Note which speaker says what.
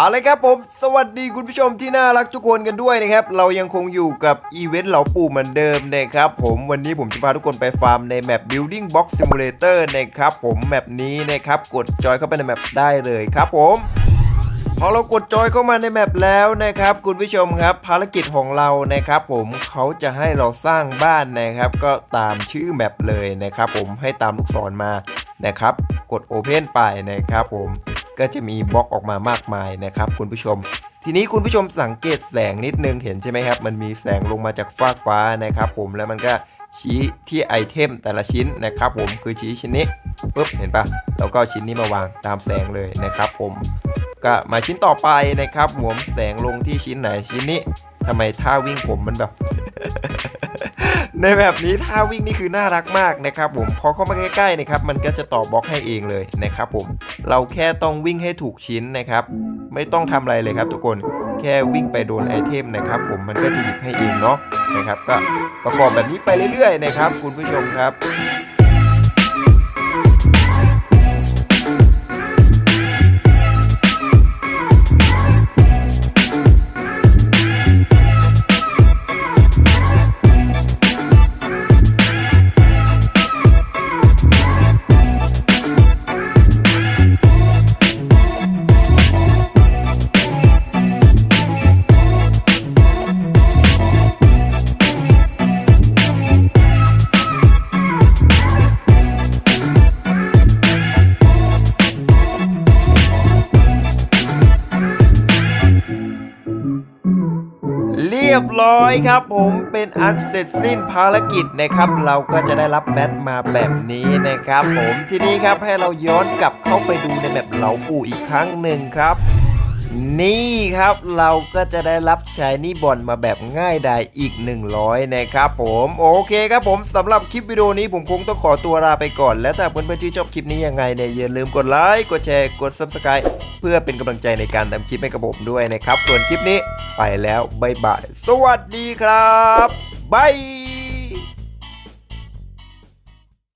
Speaker 1: เอาเลยครับผม สวัสดีคุณผู้ชมที่น่ารักทุกคนกันด้วยนะครับ เรายังคงอยู่กับอีเวนต์เหล่าปู่เหมือนเดิมนะครับผมวันนี้ผมจะพาทุกคนไปฟาร์มในแมป Building Box Simulator นะครับผมแมปนี้นะครับกดจอยเข้าไปในแมปได้เลยครับผมพอเรากดจอยเข้ามาในแมปแล้วนะครับ คุณผู้ชมครับภารกิจของเรานะครับผมเขาจะให้เราสร้างบ้านนะครับ ก็ตามชื่อแมปเลยนะครับผมให้ตามลูกศรมานะครับ กด Open ไปนะครับผม ก็จะมีบล็อกออกมามากมายนะครับคุณผู้ชม ทีนี้คุณผู้ชมสังเกตแสงนิดนึงเห็นใช่ไหมครับ มันมีแสงลงมาจากฟากฟ้านะครับ ผมแล้วมันก็ชี้ที่ไอเทมแต่ละชิ้นนะครับผมคือชี้ชิ้นนี้ปุ๊บเห็นปะแล้วก็ชิ้นนี้มาวางตามแสงเลยนะครับ ผมก็มาชิ้นต่อไปนะครับหวมแสงลงที่ชิ้นไหนชิ้นนี้ทำไมท่าวิ่งผมมันแบบ ในแบบนี้ท่าวิ่งนี่คือน่ารักมากนะครับผมพอเข้ามาใกล้ๆนะครับมันก็จะต่อบล็อกให้เองเลยนะครับผมเราแค่ต้องวิ่งให้ถูกชิ้นนะครับ ไม่ต้องทำอะไรเลยครับทุกคนแค่วิ่งไปโดนไอเทมนะครับผมมันก็จะหยิบให้เองเนาะนะครับ ก็ประกอบแบบนี้ไปเรื่อยๆนะครับ คุณผู้ชมครับ เรียบร้อยครับผมเป็นอันเสร็จสิ้นภารกิจนะครับ เราก็จะได้รับแบตมาแบบนี้นะครับ ผมทีนี้ครับให้เราย้อนกลับเข้าไปดูในแบบเหลาปู่อีกครั้งหนึ่งครับ นี่ครับเราก็จะได้รับชายนี่บอลมาแบบง่ายดายอีก 100 นะครับผมโอเคครับผมสำหรับคลิปวิดีโอนี้ผมคงต้องขอตัวลาไปก่อน และถ้าเพื่อนๆชื่นชอบคลิปนี้ยังไงเนี่ยอย่าลืมกดไลค์กดแชร์กด subscribe เพื่อเป็นกำลังใจในการทำคลิปให้กับผมด้วยนะครับ ส่วนคลิปนี้ไปแล้วบ๊ายบายสวัสดีครับบาย